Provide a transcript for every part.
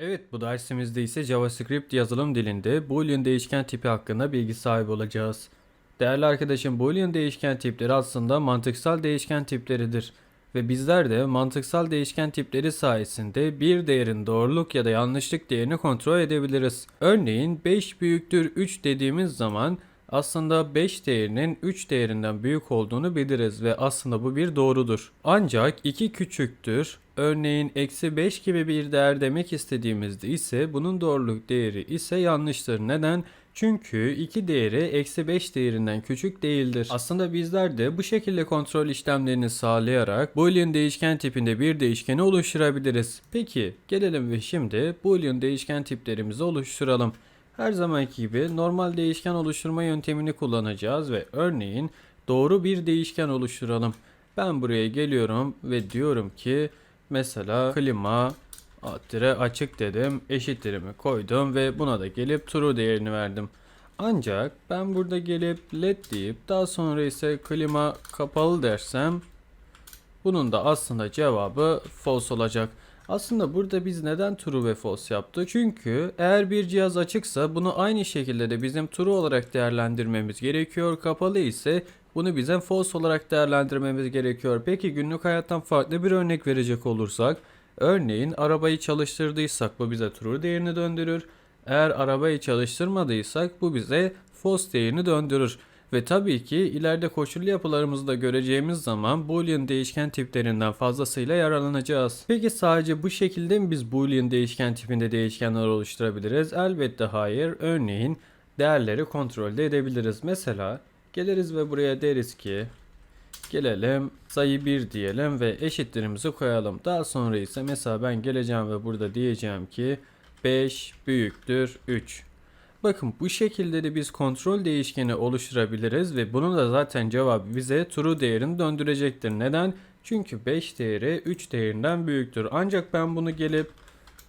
Evet bu dersimizde ise JavaScript yazılım dilinde Boolean değişken tipi hakkında bilgi sahibi olacağız. Değerli arkadaşım Boolean değişken tipleri aslında mantıksal değişken tipleridir. Ve bizler de mantıksal değişken tipleri sayesinde bir değerin doğruluk ya da yanlışlık değerini kontrol edebiliriz. Örneğin 5 büyüktür 3 dediğimiz zaman aslında 5 değerinin 3 değerinden büyük olduğunu biliriz ve aslında bu bir doğrudur. Ancak 2 küçüktür, örneğin eksi 5 gibi bir değer demek istediğimizde ise bunun doğruluk değeri ise yanlıştır. Neden? Çünkü 2 değeri eksi 5 değerinden küçük değildir. Aslında bizler de bu şekilde kontrol işlemlerini sağlayarak boolean değişken tipinde bir değişkeni oluşturabiliriz. Peki gelelim ve şimdi boolean değişken tiplerimizi oluşturalım. Her zamanki gibi normal değişken oluşturma yöntemini kullanacağız ve örneğin doğru bir değişken oluşturalım. Ben buraya geliyorum ve diyorum ki mesela klima Attire açık dedim, eşittirimi koydum ve buna da gelip true değerini verdim. Ancak ben burada gelip led deyip daha sonra ise klima kapalı dersem bunun da aslında cevabı false olacak. Aslında burada biz neden true ve false yaptık? Çünkü eğer bir cihaz açıksa bunu aynı şekilde de bizim true olarak değerlendirmemiz gerekiyor. Kapalı ise bunu bize false olarak değerlendirmemiz gerekiyor. Peki günlük hayattan farklı bir örnek verecek olursak Örneğin arabayı çalıştırdıysak bu bize true değerini döndürür. Eğer arabayı çalıştırmadıysak bu bize false değerini döndürür. Ve tabii ki ileride koşullu yapılarımızı da göreceğimiz zaman boolean değişken tiplerinden fazlasıyla yararlanacağız. Peki sadece bu şekilde mi biz boolean değişken tipinde değişkenler oluşturabiliriz? Elbette hayır. Örneğin değerleri kontrol edebiliriz. Mesela geliriz ve buraya deriz ki Gelelim sayı 1 diyelim ve eşitlerimizi koyalım. Daha sonra ise mesela ben geleceğim ve burada diyeceğim ki 5 büyüktür 3. Bakın bu şekilde de biz kontrol değişkeni oluşturabiliriz ve bunun da zaten cevabı bize true değerini döndürecektir. Neden? Çünkü 5 değeri 3 değerinden büyüktür. Ancak ben bunu gelip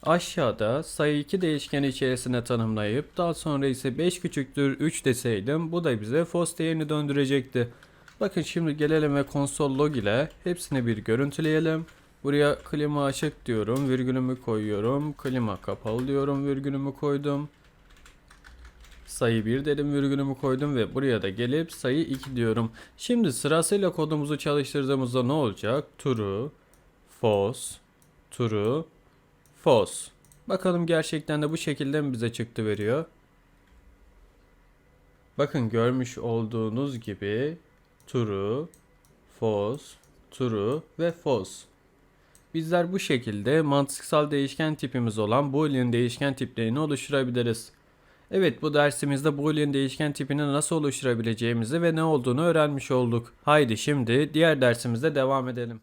aşağıda sayı 2 değişkeni içerisine tanımlayıp daha sonra ise 5 küçüktür 3 deseydim bu da bize false değerini döndürecekti. Bakın şimdi gelelim ve konsol log ile hepsini bir görüntüleyelim. Buraya klima açık diyorum, virgülümü koyuyorum. Klima kapalı diyorum, virgülümü koydum. Sayı 1 dedim, virgülümü koydum ve buraya da gelip sayı 2 diyorum. Şimdi sırasıyla kodumuzu çalıştırdığımızda ne olacak? True, false, true, false. Bakalım gerçekten de bu şekilde mi bize çıktı veriyor? Bakın görmüş olduğunuz gibi true, false, true ve false. Bizler bu şekilde mantıksal değişken tipimiz olan boolean değişken tiplerini oluşturabiliriz. Evet bu dersimizde boolean değişken tipini nasıl oluşturabileceğimizi ve ne olduğunu öğrenmiş olduk. Haydi şimdi diğer dersimizde devam edelim.